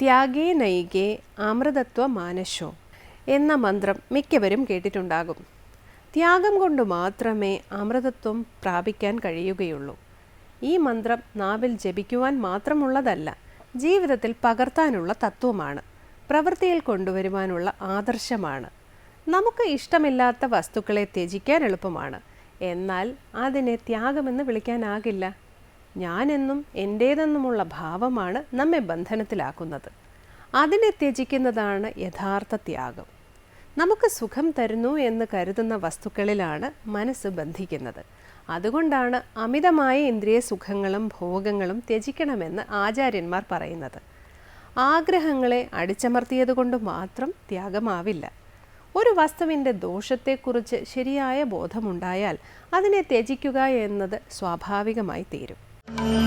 ത്യാഗേ നയികേ അമൃതത്വ മാനശോ എന്ന മന്ത്രം മിക്കവരും കേട്ടിട്ടുണ്ടാകും. ത്യാഗം കൊണ്ട് മാത്രമേ അമൃതത്വം പ്രാപിക്കാൻ കഴിയുകയുള്ളൂ. ഈ മന്ത്രം നാവിൽ ജപിക്കുവാൻ മാത്രമുള്ളതല്ല ജീവിതത്തിൽ പകർത്താനുള്ള തത്വമാണ് പ്രവൃത്തിയിൽ കൊണ്ടുവരുവാനുള്ള ആദർശമാണ്. നമുക്ക് ഇഷ്ടമില്ലാത്ത വസ്തുക്കളെ ത്യജിക്കാൻ എളുപ്പമാണ്. എന്നാൽ അതിനെ ത്യാഗമെന്ന് വിളിക്കാനാകില്ല. ഞാനെന്നും എന്റേതെന്നുമുള്ള ഭാവമാണ് നമ്മെ ബന്ധനത്തിലാക്കുന്നത്. അതിനെ ത്യജിക്കുന്നതാണ് യഥാർത്ഥ ത്യാഗം. നമുക്ക് സുഖം തരുന്നു എന്ന് കരുതുന്ന വസ്തുക്കളിലാണ് മനസ്സ് ബന്ധിക്കുന്നത്. അതുകൊണ്ടാണ് അമിതമായ ഇന്ദ്രിയ സുഖങ്ങളും ഭോഗങ്ങളും ത്യജിക്കണമെന്ന് ആചാര്യന്മാർ പറയുന്നത്. ആഗ്രഹങ്ങളെ അടിച്ചമർത്തിയതുകൊണ്ട് മാത്രം ത്യാഗമാവില്ല. ഒരു വസ്തുവിന്റെ ദോഷത്തെക്കുറിച്ച് ശരിയായ ബോധമുണ്ടായാൽ അതിനെ ത്യജിക്കുക എന്നത് സ്വാഭാവികമായി തീരും. Mm.